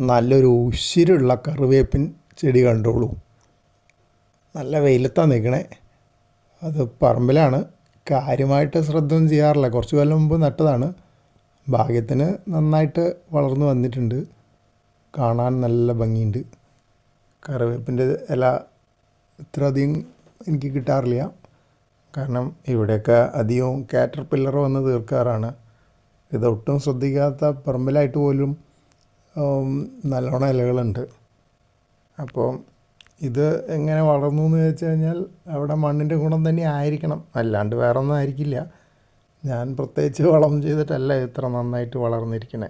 നല്ലൊരു ഉശിരുള്ള കറിവേപ്പിൻ ചെടി കണ്ടോളൂ. നല്ല വെയിലത്താണ് നിൽക്കണേ അത് പറമ്പിലാണ്. കാര്യമായിട്ട് ശ്രദ്ധ ചെയ്യാറില്ല. കുറച്ച് കാലം മുമ്പ് നട്ടതാണ്. ഭാഗ്യത്തിന് നന്നായിട്ട് വളർന്നു വന്നിട്ടുണ്ട്. കാണാൻ നല്ല ഭംഗിയുണ്ട്. കറിവേപ്പിന്റെ ഇല ഇത്ര അധികം എനിക്ക് കിട്ടാറില്ല. കാരണം ഇവിടെയൊക്കെ അധികവും കാറ്റർ പില്ലർ വന്ന് തീർക്കാറാണ്. ഇതൊട്ടും ശ്രദ്ധിക്കാത്ത പറമ്പിലായിട്ട് പോലും നല്ലോണം ഇലകളുണ്ട്. അപ്പോൾ ഇത് എങ്ങനെ വളർന്നു എന്ന് വെച്ച് കഴിഞ്ഞാൽ അവിടെ മണ്ണിന്റെ ഗുണം തന്നെ ആയിരിക്കണം. അല്ലാണ്ട് വേറൊന്നും ആയിരിക്കില്ല. ഞാൻ പ്രത്യേകിച്ച് വളം ചെയ്തിട്ടല്ല ഇത്ര നന്നായിട്ട് വളർന്നിരിക്കണേ.